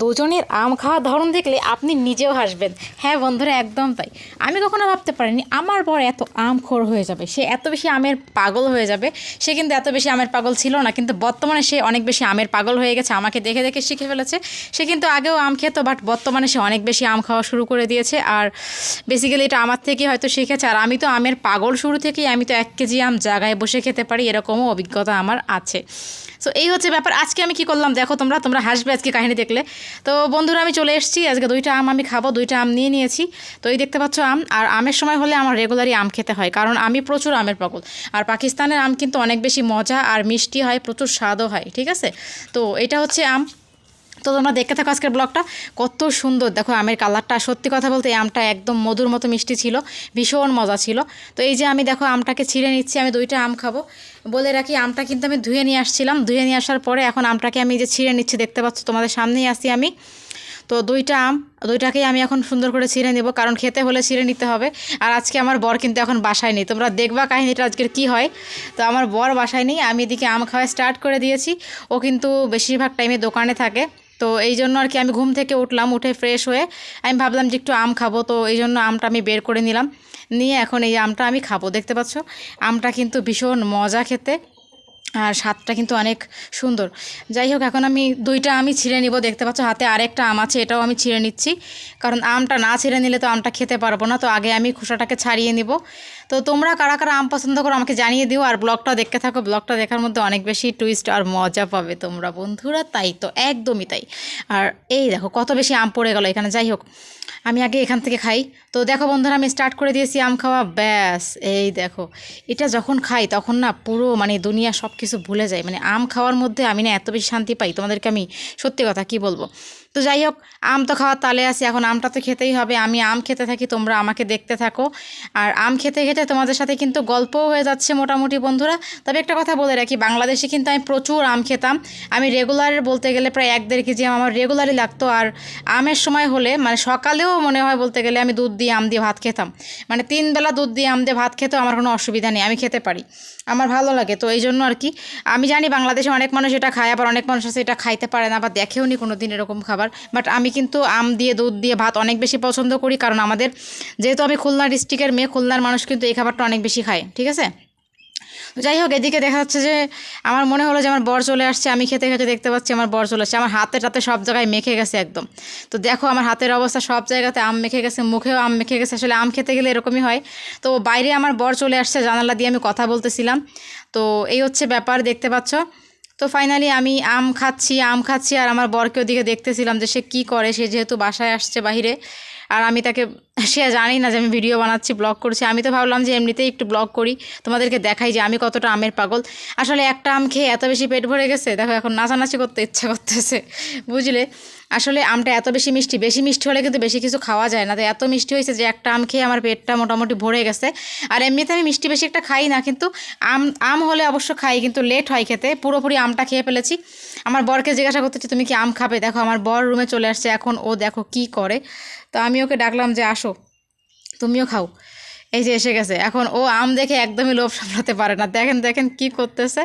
দুজনের আম খাওয়ার ধরন দেখলে আপনি নিজেও হাসবেন। হ্যাঁ বন্ধুরা, একদম তাই। আমি কখনো ভাবতে পারিনি, আমার বর এত আম খোর হয়ে যাবে। সে এত বেশি আমের পাগল হয়ে যাবে। সে কিন্তু এত বেশি আমের পাগল ছিল না, কিন্তু বর্তমানে সে অনেক বেশি আমের পাগল হয়ে গেছে, আমাকে দেখে দেখে শিখে ফেলেছে। সে কিন্তু আগেও আম খেত বাট বর্তমানে সে অনেক বেশি আম খাওয়া শুরু করে দিয়েছে। আর বেসিক্যালি এটা আমার থেকে হয়তো শিখেছে। আর আমি তো আমের পাগল শুরু থেকেই, আমি তো এক কেজি আম জায়গায় বসে খেতে পারি, এরকমও অভিজ্ঞতা আমার আছে। সো এই হচ্ছে ব্যাপার। আজকে আমি কি করলাম? দেখো তোমরা তোমরা হাসবে আজকে কাহিনী দেখলে। তো বন্ধুরা, আমি চলে এসেছি। আজকে দুইটা আম আমি খাব, দুইটা আম নিয়ে নিয়েছি। তো এই দেখতে পাচ্ছ আম। আর আমের সময় হলে আমার রেগুলারই আম খেতে হয়, কারণ আমি প্রচুর আমের পাগল। আর পাকিস্তানের আম কিন্তু অনেক বেশি মজা আর মিষ্টি হয়, প্রচুর স্বাদও হয়, ঠিক আছে? তো এটা হচ্ছে আম। তো তোমরা দেখতে থাকো আজকের ব্লগটা। কত সুন্দর। দেখো, আমের কালারটা। সত্যি কথা বলতে, এই আমটা একদম মধুর মতো মিষ্টি ছিল। ভীষণ মজা ছিল। তো এই যে আমি, দেখো, আমটাকে ছিঁড়ে নিচ্ছি। আমি দুইটা আম খাব। বলে রাখি, আমটা কিন্তু আমি ধুয়ে নিয়ে আসছিলাম। ধুয়ে নিয়ে আসার পরে এখন আমটাকে আমি যে ছিঁড়ে নিচ্ছি। দেখতে পাচ্ছ, তোমাদের সামনেই আসি আমি। তো দুইটা আম, দুইটাকেই আমি এখন সুন্দর করে ছিঁড়ে নেব। কারণ খেতে হলে ছিঁড়ে নিতে হবে। আর আজকে আমার বর কিন্তু এখন বাসায় নেই। তোমরা দেখবা কাহিনীটা আজকের কি হয়। তো আমার বর বাসায় নেই। আমি এদিকে আম খাওয়া স্টার্ট করে দিয়েছি। ও কিন্তু বেশিরভাগ টাইমে দোকানে থাকে। তো এই জন্য আর কি আমি ঘুম থেকে উঠলাম, উঠে ফ্রেশ হয়ে আমি ভাবলাম যে একটু আম খাব, তো এই জন্য আমটা আমি বের করে নিলাম। নিয়ে এখন এই আমটা আমি খাব, দেখতে পাচ্ছ? আমটা কিন্তু ভীষণ মজা খেতে। আর স্বাদটা কিন্তু অনেক সুন্দর। যাই হোক, এখন আমি দুইটা আমি ছিঁড়ে নিব। দেখতে পাচ্ছ, হাতে আরেকটা আম আছে, এটাও আমি ছিঁড়ে নিচ্ছি। কারণ আমটা না ছিঁড়ে নিলে তো আমটা খেতে পারব না। তো আগে আমি খোসাটাকে ছাড়িয়ে নিব। তো তোমরা কারা কারা আম পছন্দ করো আমাকে জানিয়ে দিও। আর ব্লগটা দেখতে থাকো। ব্লগটা দেখার মধ্যে অনেক বেশি টুইস্ট আর মজা পাবে তোমরা বন্ধুরা। তাই তো, একদমই তাই। আর এই দেখো, কত বেশি আম পড়ে গেল এখানে। যাই হোক, আমি আগে এখান থেকে খাই। তো দেখো বন্ধুরা, আমি স্টার্ট করে দিয়েছি আম খাওয়া। ব্যাস, এই দেখো, এটা যখন খাই তখন না পুরো মানে দুনিয়া সব ভুলে যাই মানে আম খাওয়ার মধ্যে আমি না এত বেশি শান্তি পাই। তোমাদেরকে আমি সত্যি কথা কি বলব? তো যাই হোক, আম তো খাওয়ার তালে আছি, এখন আমটা তো খেতেই হবে। আমি আম খেতে থাকি, তোমরা আমাকে দেখতে থাকো। আর আম খেতে খেতে তোমাদের সাথে কিন্তু গল্পও হয়ে যাচ্ছে মোটামুটি, বন্ধুরা। তবে একটা কথা বলে রাখি, বাংলাদেশে কিন্তু আমি প্রচুর আম খেতাম। আমি রেগুলার বলতে গেলে প্রায় এক দেড় কেজি আম আমার রেগুলারই লাগতো। আর আমের সময় হলে মানে সকালেও মনে হয় বলতে গেলে আমি দুধ দিয়ে আম দিয়ে ভাত খেতাম। মানে তিন বেলা দুধ দিয়ে আম দিয়ে ভাত খেতেও আমার কোনো অসুবিধা নেই, আমি খেতে পারি। আমার ভালো লাগে, তো এই জন্য আর কি। আমি জানি বাংলাদেশে অনেক মানুষ এটা খায়, আবার অনেক মানুষ আছে এটা খাইতে পারে না, বা দেখেও নি কোনো দিন এরকম খাবার। বাট আমি কিন্তু আম দিয়ে, দুধ দিয়ে, ভাত অনেক বেশি পছন্দ করি কারণ আমাদের যেহেতু আমি খুলনা ডিস্ট্রিক্টের মেয়ে, খুলনার মানুষ কিন্তু এই খাবারটা অনেক বেশি খায়, ঠিক আছে? যাই হোক, এদিকে দেখা যাচ্ছে যে আমার মনে হলো যে আমার বর চলে আসছে, আমি খেতে খেতে দেখতে পাচ্ছি আমার বর চলে আসছে, আমার হাতে টাতে সব জায়গায় মেখে গেছে একদম। তো দেখো আমার হাতের অবস্থা, সব জায়গাতে আম মেখে গেছে, মুখেও আম মেখে গেছে, আসলে আম খেতে গেলে এরকমই হয়। তো বাইরে আমার বর চলে আসছে, জানালা দিয়ে আমি কথা বলতেছিলাম। তো এই হচ্ছে ব্যাপার, দেখতে পাচ্ছ? তো ফাইনালি আমি আম খাচ্ছি আম খাচ্ছি আর আমার বরকে ওদিকে দেখতেছিলাম যে সে কী করে, সে যেহেতু বাসায় আসছে বাহিরে আর আমি তাকে সে জানি না যে আমি ভিডিও বানাচ্ছি ব্লগ করছি। আমি তো ভাবলাম যে এমনিতেই একটু ব্লগ করি, তোমাদেরকে দেখাই যে আমি কতটা আমের পাগল। আসলে একটা আম খেয়ে এত বেশি পেট ভরে গেছে, দেখো এখন নাচানাচি করতে ইচ্ছা করতেছে, বুঝলে? আসলে আমটা এত বেশি মিষ্টি বেশি মিষ্টি হলে কিন্তু বেশি কিছু খাওয়া যায় না। তো এত মিষ্টি হয়েছে যে একটা আম খেয়ে আমার পেটটা মোটামুটি ভরে গেছে। আর এমনিতে আমি মিষ্টি বেশি একটা খাই না, কিন্তু আম আম হলে অবশ্য খাই, কিন্তু লেট হয় খেতে। পুরোপুরি আমটা খেয়ে ফেলেছি। আমার বরকে জিজ্ঞাসা করতেছি, তুমি কি আম খাবে? দেখো, আমার বর রুমে চলে আসছে, এখন ও দেখো কি করে। তো আমি ওকে ডাকলাম যে, আসো তুমিও খাও। এই যে এসে গেছে। এখন ও আম দেখে একদমই লোভ সামলাতে পারে না। দেখেন দেখেন কি করতেছে।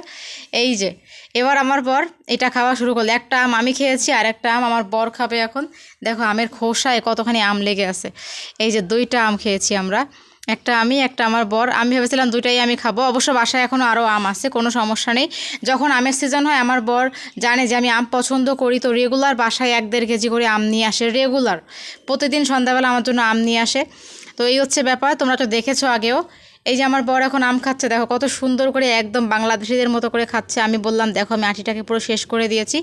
এই যে, এবার আমার বর এটা খাওয়া শুরু করল। একটা আম আমি খেয়েছি আর একটা আম আমার বর খাবে এখন। দেখো আমের খোসায় কতখানি আম লেগে আছে। এই যে দুইটা আম খেয়েছি আমরা। একটা আমি, একটা আমার বর। আমি ভেবেছিলাম দুইটাই আমি খাব। অবশ্য বাসায় এখনও আরও আম আছে, কোনো সমস্যা নেই। যখন আমের সিজন হয়, আমার বর জানে যে আমি আম পছন্দ করি, তো রেগুলার বাসায় এক দেড় কেজি করে আম নিয়ে আসে রেগুলার প্রতিদিন সন্ধ্যাবেলা আমার জন্য আম নিয়ে আসে। তো এই হচ্ছে ব্যাপার, তোমরা তো দেখেছ আগেও। এই যে আমার বর এখন আম খাচ্ছে, দেখো কত সুন্দর করে একদম বাংলাদেশিদের মতো করে খাচ্ছে। আমি বললাম, দেখো, আমি আটিটাকে পুরো শেষ করে দিয়েছি।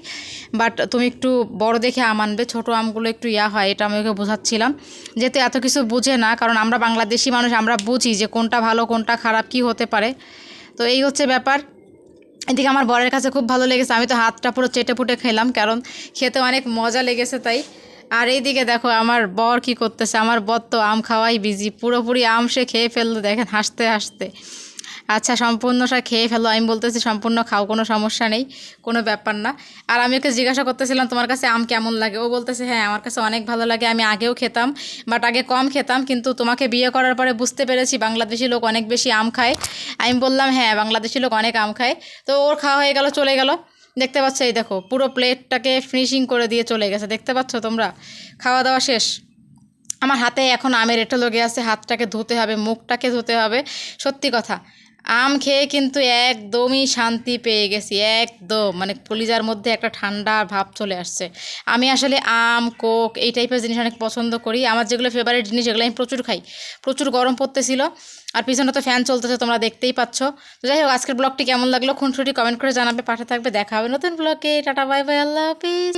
বাট তুমি একটু বড় দেখে আম আনবে, ছোটো আমগুলো একটু ইয়া হয়, এটা আমি ওকে বোঝাচ্ছিলাম। যেহেতু এত কিছু বুঝে না, কারণ আমরা বাংলাদেশি মানুষ, আমরা বুঝি যে কোনটা ভালো, কোনটা খারাপ, কি হতে পারে। তো এই হচ্ছে ব্যাপার। এদিকে আমার বরের কাছে খুব ভালো লেগেছে, আমি তো হাতটা পুরো চেটে পুটে খেলাম, কারণ খেতে অনেক মজা লেগেছে তাই। আর এইদিকে দেখো, আমার বর কি করতেছে? আমার বর তো আম খাওয়াই বিজি পুরোপুরি আম সে খেয়ে ফেলল, দেখেন হাসতে হাসতে। আচ্ছা সম্পূর্ণ সম্পূর্ণটা খেয়ে ফেলো আমি বলতেছি সম্পূর্ণ খাও, কোনো সমস্যা নেই, কোনো ব্যাপার না। আর আমি ওকে জিজ্ঞাসা করতেছিলাম, তোমার কাছে আম কেমন লাগে? ও বলতেছে হ্যাঁ আমার কাছে অনেক ভালো লাগে, আমি আগেও খেতাম বাট আগে কম খেতাম, কিন্তু তোমাকে বিয়ে করার পরে বুঝতে পেরেছি, বাংলাদেশি লোক অনেক বেশি আম খায়। আমি বললাম হ্যাঁ বাংলাদেশি লোক অনেক আম খায়। তো ওর খাওয়া হয়ে গেল, চলে গেল। দেখতে পাচ্ছ, এই দেখো, পুরো প্লেটটাকে ফিনিশিং করে দিয়ে চলে গেছে। দেখতে পাচ্ছ তোমরা? খাওয়া দাওয়া শেষ। আমার হাতে এখন আমের এটো লেগে আছে, হাতটাকে ধুতে হবে, মুখটাকে ধুতে হবে। সত্যি কথা। আম খেয়ে কিন্তু একদমই শান্তি পেয়ে গেছি, একদম। মানে কলিজার মধ্যে একটা ঠান্ডা ভাব চলে আসছে। আমি আসলে আম, কোক এই টাইপের জিনিস অনেক পছন্দ করি। আমার যেগুলো ফেভারিট জিনিস, এগুলো আমি প্রচুর খাই। প্রচুর গরম পড়তেছিল। আর পিছনে তো ফ্যান চলতেছে, তোমরা দেখতেই পাচ্ছ। তো যাই হোক, আজকের ব্লগটি কেমন লাগল? খুনসুটি কমেন্ট করে জানাবে পাঠে থাকবে। দেখা হবে নতুন ব্লগে টাটা বাই বাই আল্লাহ হাফিজ।